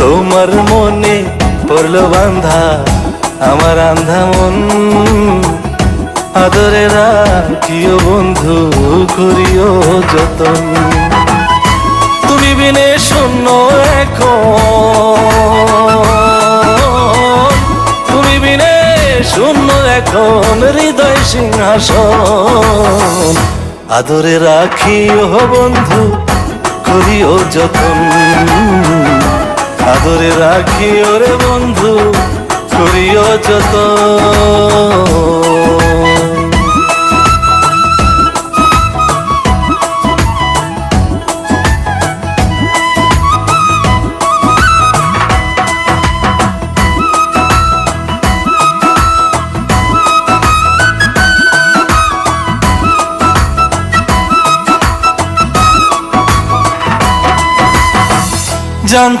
তোমার মনে পড়ল বান্ধা আমার আন্ধা মন। আদরে রাখিও বন্ধু, করিও যতন। তুমি বিনে শূন্য এখন। তুমি বিনে শূন্য এখন, হৃদয় সিংহাসন। আদরে রাখিও বন্ধু, করিও যতন। আদরে রাখিও রে বন্ধু করিও যতন জানতাম